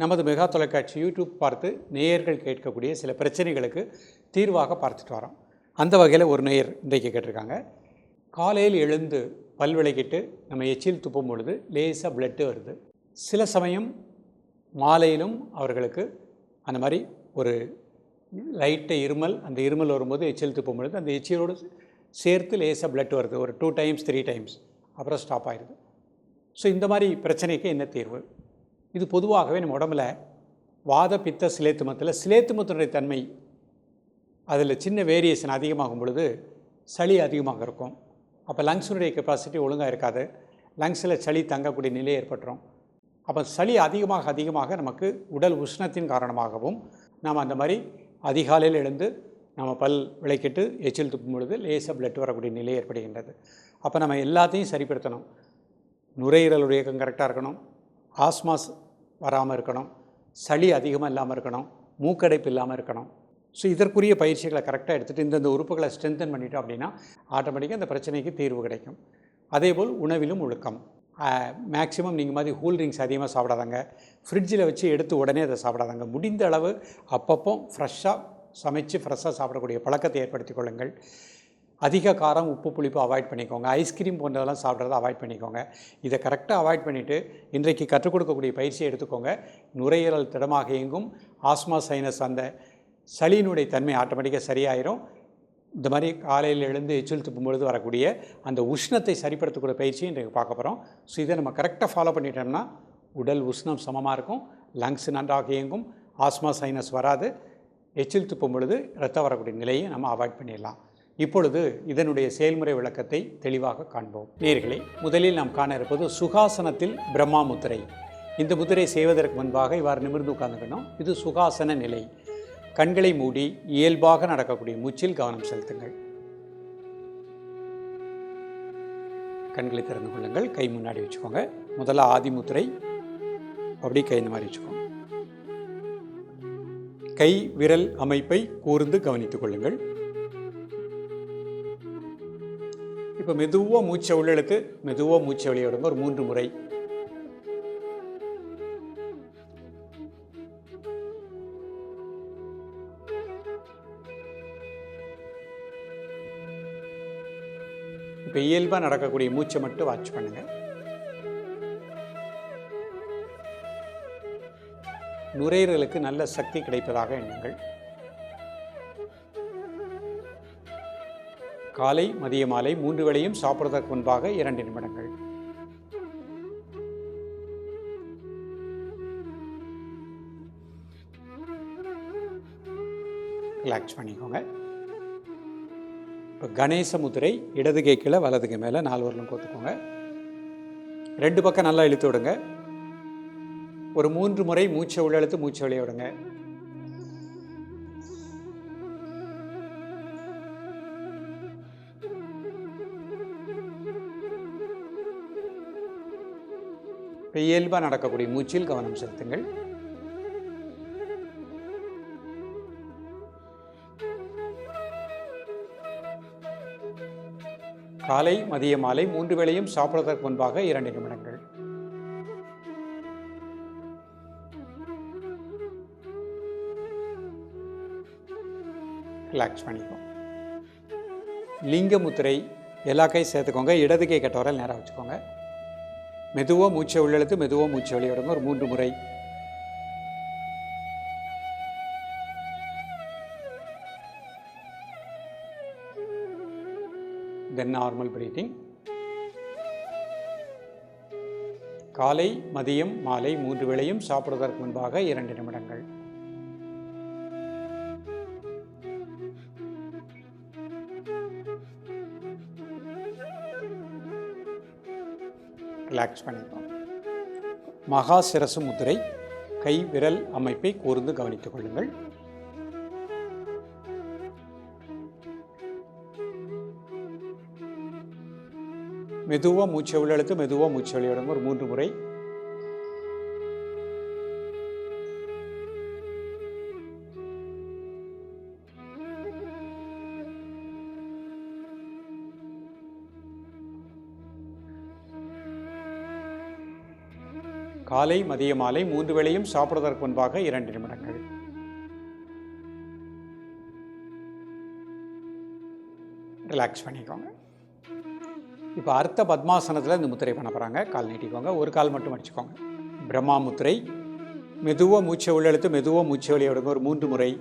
நமது மெகா தொலைக்காட்சி யூடியூப் பார்த்து நேயர்கள் கேட்கக்கூடிய சில பிரச்சனைகளுக்கு தீர்வாக பார்த்துட்டு வரோம். அந்த வகையில் ஒரு நேயர் இன்றைக்கு கேட்டிருக்காங்க. காலையில் எழுந்து பல் விளக்கிட்டு நம்ம எச்சில் துப்பும் பொழுது லேசாக பிளட்டு வருது. சில சமயம் மாலையிலும் அவர்களுக்கு அந்த மாதிரி ஒரு லைட்டை இருமல் அந்த இருமல் வரும்போது எச்சில் துப்பும் பொழுது அந்த எச்சிலோடு சேர்த்து லேசாக பிளட் வருது. ஒரு டூ டைம்ஸ் த்ரீ டைம்ஸ் அப்புறம் ஸ்டாப் ஆயிடுது. ஸோ இந்த மாதிரி பிரச்சனைக்கு என்ன தீர்வு? இது பொதுவாகவே நம்ம உடம்புல வாத பித்த சிலேத்துமத்தில் சிலேத்துமத்தினுடைய தன்மை அதில் சின்ன வேரியேஷன் அதிகமாகும் பொழுது சளி அதிகமாக இருக்கும். அப்போ லங்ஸினுடைய கெப்பாசிட்டி ஒழுங்காக இருக்காது. லங்ஸில் சளி தங்கக்கூடிய நிலை ஏற்பட்டுரும். அப்போ சளி அதிகமாக அதிகமாக நமக்கு உடல் உஷ்ணத்தின் காரணமாகவும் நாம் அந்த மாதிரி அதிகாலையில் எழுந்து நம்ம பல் விளக்கிட்டு எச்சில் துப்பும் பொழுது லேசாக பிளட் வரக்கூடிய நிலை ஏற்படுகின்றது. அப்போ நம்ம எல்லாத்தையும் சரிப்படுத்தணும். நுரையீரலுடைய இயக்கம் கரெக்டாக இருக்கணும். ஆஸ்மாஸ் வராமல் இருக்கணும். சளி அதிகமாக இல்லாமல் இருக்கணும். மூக்கடைப்பு இல்லாமல் இருக்கணும். ஸோ இதற்குரிய பயிற்சிகளை கரெக்டாக எடுத்துகிட்டு இந்தந்த உறுப்புகளை ஸ்ட்ரென்தன் பண்ணிட்டோம் அப்படின்னா ஆட்டோமேட்டிக்காக அந்த பிரச்சனைக்கு தீர்வு கிடைக்கும். அதேபோல் உணவிலும் ஒழுக்கம். மேக்ஸிமம் நீங்கள் மாதிரி கூல் ட்ரிங்க்ஸ் அதிகமாக சாப்பிடாதாங்க. ஃப்ரிட்ஜில் வச்சு எடுத்து உடனே அதை சாப்பிடாதாங்க. முடிந்த அளவு அப்பப்போ ஃப்ரெஷ்ஷாக சமைச்சு ஃப்ரெஷ்ஷாக சாப்பிடக்கூடிய பழக்கத்தை ஏற்படுத்திக் கொள்ளுங்கள். அதிக காரம் உப்பு புளிப்பு அவாய்ட் பண்ணிக்கோங்க. ஐஸ்கிரீம் போன்றதெல்லாம் சாப்பிட்றத அவாய்ட் பண்ணிக்கோங்க. இதை கரெக்டாக அவாய்ட் பண்ணிவிட்டு இன்றைக்கு கற்றுக் கொடுக்கக்கூடிய பயிற்சியை எடுத்துக்கோங்க. நுரையீரல் திடமாக இயங்கும். ஆஸ்மா சைனஸ் அந்த சளியினுடைய தன்மை ஆட்டோமேட்டிக்காக சரியாயிரும். இந்த மாதிரி காலையில் எழுந்து எச்சில் துப்பும் பொழுது வரக்கூடிய அந்த உஷ்ணத்தை சரிப்படுத்தக்கூடிய பயிற்சியை இன்றைக்கு பார்க்க போகிறோம் ஸோ இதை நம்ம கரெக்டாக ஃபாலோ பண்ணிட்டோம்னா உடல் உஷ்ணம் சமமாக இருக்கும். லங்ஸ் நன்றாக இயங்கும். ஆஸ்மா சைனஸ் வராது. எச்சில் துப்பும் பொழுது ரத்தம் வரக்கூடிய நிலையை நம்ம அவாய்ட் பண்ணிடலாம். இப்பொழுது இதனுடைய செயல்முறை விளக்கத்தை தெளிவாக காண்போம். நேர்களே முதலில் நாம் காண இருப்பது சுகாசனத்தில் பிரம்மா முத்திரை இந்த முத்திரை செய்வதற்கு முன்பாக இவ்வாறு நிமிர்ந்து உட்கார்ந்துக்கணும். இது சுகாசன நிலை. கண்களை மூடி இயல்பாக நடக்கக்கூடிய மூச்சில் கவனம் செலுத்துங்கள். கண்களை திறந்து கொள்ளுங்கள். கை முன்னாடி வச்சுக்கோங்க. முதல்ல ஆதி முத்திரை அப்படி கை இந்த மாதிரி வச்சுக்கோங்க. கை விரல் அமைப்பை கூர்ந்து கவனித்துக் கொள்ளுங்கள். இப்போ மெதுவாக மூச்சை உள்ளெழுத்து மெதுவாக மூச்சை வெளியே விடுங்க. ஒரு மூன்று முறை. இப்போ இயல்பாக நடக்கக்கூடிய மூச்சை மட்டும் வாட்ச் பண்ணுங்க. நுரையீரலுக்கு நல்ல சக்தி கிடைப்பதாக எண்ணுங்கள். காலை மதிய மாலை மூன்று வேளையும் சாப்பிட்றதற்கு முன்பாக இரண்டு நிமிடங்கள். ரிலாக்ஸ் பண்ணிக்கோங்க. இப்போ கணேச முதிரை இடது கை வலதுக்கு மேலே நாலு வரலும் கோத்துக்கோங்க. ரெண்டு பக்கம் நல்லா இழுத்து விடுங்க. ஒரு மூன்று முறை மூச்சை உள்ள இழுத்து மூச்சை வெளியே விடுங்க. இயல்பாக நடக்கக்கூடிய மூச்சில் கவனம் செலுத்துங்கள். காலை மதிய மாலை மூன்று வேளையும் சாப்பிடுவதற்கு முன்பாக இரண்டு நிமிடங்கள். ரிலாக்ஸ் பண்ணிக்கோ. லிங்க முத்திரை எல்லா கை சேர்த்துக்கோங்க. இடது கை கட்டவரை நேராக வச்சுக்கோங்க. மெதுவாக மூச்சை உள்ளெழுத்து மெதுவாக மூச்சை வெளியிடுங்க ஒரு மூன்று முறை. தென் நார்மல் பிரீத்திங் காலை மதியம் மாலை மூன்று வேளையும் சாப்பிடுவதற்கு முன்பாக இரண்டு நிமிடங்கள். ரிலாக்ஸ் பண்ணிப்போம் மகா சிரசு முதிரை கை விரல் அமைப்பை கூர்ந்து கவனித்துக் கொள்ளுங்கள். மெதுவாக மூச்சை உள்ளெழுத்து மெதுவாக மூச்சை வெளியிடுங்க ஒரு மூன்று முறை. காலை மதிய மாலை மூன்று வேளையும் சாப்பிடுவதற்கு முன்பாக இரண்டு நிமிடங்கள். ரிலாக்ஸ் பண்ணிக்கோங்க. இப்போ அர்த்த பத்மாசனத்தில் இந்த முத்திரை பண்ண போகிறாங்க கால் நீட்டிக்கோங்க. ஒரு கால் மட்டும் அடிச்சுக்கோங்க. பிரம்மா முத்திரை. மெதுவாக மூச்சை உள்ளெழுத்து மெதுவாக மூச்சை வெளியே விடுங்க ஒரு மூன்று முறை.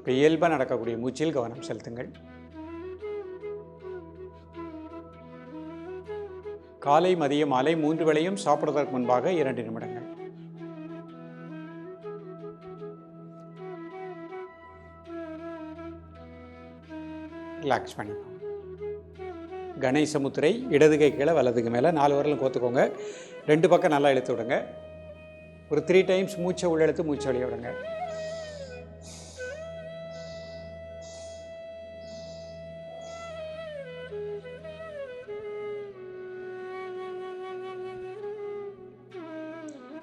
இப்போ இயல்பாக நடக்கக்கூடிய மூச்சில் கவனம் செலுத்துங்கள். காலை மதிய மாலை மூன்று வேளையும் சாப்பிடுவதற்கு முன்பாக இரண்டு நிமிடங்கள். ரிலாக்ஸ் பண்ணிக்கோங்க கணேசமுத்திரை இடது கை கீழே வலதுக்கு மேலே நாலு வரலும் கோத்துக்கோங்க. ரெண்டு பக்கம் நல்லா இழுத்து விடுங்க. ஒரு த்ரீ டைம்ஸ் மூச்சை உள்ளெழுத்து மூச்சை வெளியே விடுங்க.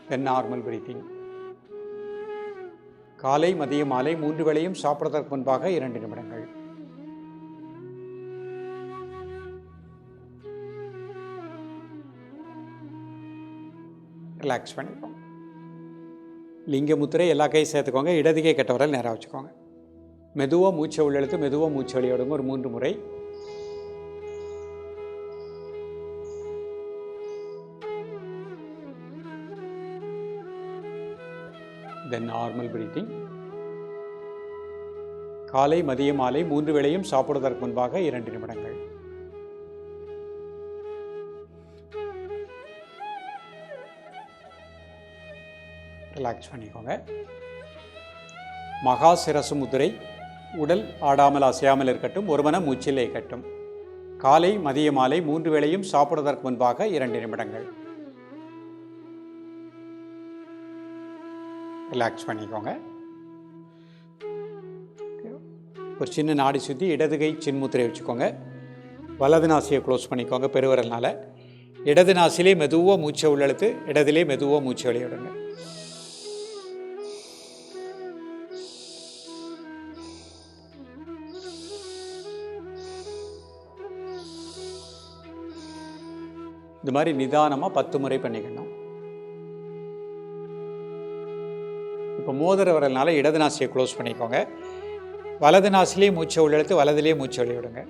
தென் நார்மல் பிரீத்திங் காலை மதிய மாலை மூன்று வேளையும் சாப்பிடுவதற்கு முன்பாக இரண்டு நிமிடங்கள். ரிலாக்ஸ் பண்ணிப்போம் லிங்க முத்திரை எல்லா கையும் சேர்த்துக்கோங்க. இடதுகை கெட்ட வரல் நேராக வச்சுக்கோங்க. மெதுவாக மூச்சை உள்ளெழுத்து மெதுவாக மூச்சு வெளியிடுங்க ஒரு மூன்று முறை. தென் நார்மல் பிரீத்திங் காலை மதிய மாலை மூன்று வேளையும் சாப்பிடுவதற்கு முன்பாக இரண்டு நிமிடங்கள். ரிலாக்ஸ் பண்ணிக்கோங்க. மகா சிரசு முதிரை உடல் ஆடாமல் அசையாமல் இருக்கட்டும் ஒரு மனம் மூச்சில் இருக்கட்டும். காலை மதிய மாலை மூன்று வேளையும் சாப்பிடுவதற்கு முன்பாக இரண்டு நிமிடங்கள். ரிலாக்ஸ் பண்ணிக்கோங்க. ஒரு சின்ன நாடி சுற்றி இடது கை சின்முத்திரை வச்சுக்கோங்க. வலது நாசியை க்ளோஸ் பண்ணிக்கோங்க பெருவரனால் இடது நாசிலே மெதுவாக மூச்சை உள்ளெழுத்து இடதுலே மெதுவாக மூச்சை வெளியிடுங்க. இந்த மாதிரி நிதானமாக பத்து முறை பண்ணிக்கணும். இப்போ மோதிர வரல்னால இடது நாசியை க்ளோஸ் பண்ணிக்கோங்க. வலது நாசிலேயே மூச்சை உள்ளெடுத்து வலதுலேயே மூச்சை விடுங்க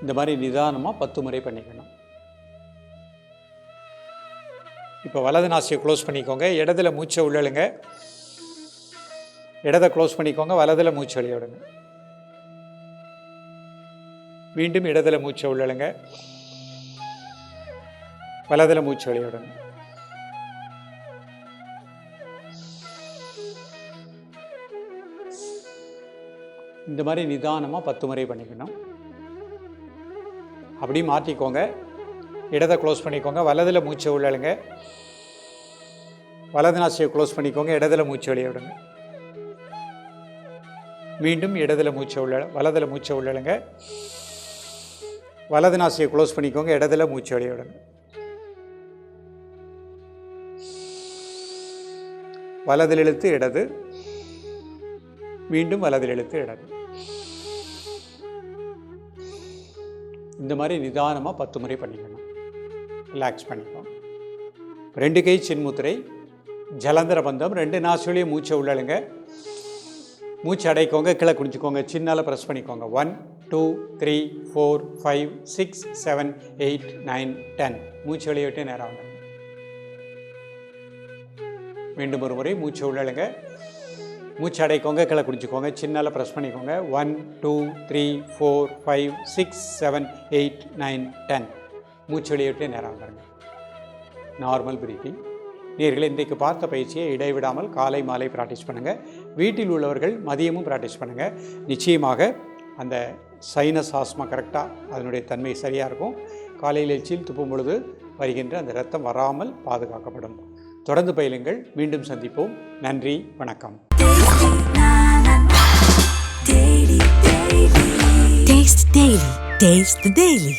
இந்த மாதிரி நிதானமாக பத்து முறை பண்ணிக்கணும். இப்போ வலது நாசியை க்ளோஸ் பண்ணிக்கோங்க. இடத்துல மூச்சை உள்ளழுங்க. இடதை க்ளோஸ் பண்ணிக்கோங்க வலதில் மூச்சு வெளியிடுங்க மீண்டும் இடத்துல மூச்சை உள்ளழுங்க. வலதில் மூச்சு வெளியிடுங்க இந்த மாதிரி நிதானமாக பத்து முறை பண்ணிக்கணும். அப்படி மாற்றிக்கோங்க. இடதை க்ளோஸ் பண்ணிக்கோங்க வலதில் மூச்சை உள்ளழுங்க. வலது நாசியை க்ளோஸ் பண்ணிக்கோங்க இடத்துல மூச்சு வெளியே விடுங்க. மீண்டும் இடதுல மூச்சை உள்ள வலதில் மூச்சை உள்ளழுங்க வலது நாசியை க்ளோஸ் பண்ணிக்கோங்க இடதுல மூச்சு வெளியே விடுங்க. வலதில் இழுத்து இடது மீண்டும் வலதில் இழுத்து இடது. இந்த மாதிரி நிதானமாக பத்து முறை பண்ணிக்கணும். ரிலாக்ஸ் பண்ணிக்கணும். ரெண்டு கை சின்முத்திரை ஜலந்தர பந்தம் ரெண்டு நாசுலையும் மூச்சை உள்ளழுங்க மூச்சு அடைக்கோங்க கீழே குடிச்சிக்கோங்க சின்னால ப்ரெஸ் பண்ணிக்கோங்க. One two three four five six seven eight nine ten மூச்சு வெளியே நேரம் வந்துடுங்க மீண்டும் ஒரு முறை மூச்சு உள்ளழுங்க மூச்சு அடைக்கோங்க கீழே குடிச்சிக்கோங்க சின்னால ப்ரெஸ் பண்ணிக்கோங்க. One two three four five six seven eight nine ten மூச்சு வெளியே நேரம் வந்துடுங்க நார்மல் பிரீத்திங் நேர்களை இன்றைக்கு பார்த்த பயிற்சியை இடைவிடாமல் காலை மாலை ப்ராக்டிஸ் பண்ணுங்கள் வீட்டில் உள்ளவர்கள் மதியமும் ப்ராக்டிஸ் பண்ணுங்கள் நிச்சயமாக அந்த சைனஸ் ஆஸ்மா கரெக்டாக அதனுடைய தன்மை சரியாக இருக்கும். காலையில் எச்சில் துப்பும் பொழுது வருகின்ற அந்த ரத்தம் வராமல் பாதுகாக்கப்படும். தொடர்ந்து பயிலுங்கள். மீண்டும் சந்திப்போம். நன்றி வணக்கம். Taste Daily. Taste the Daily.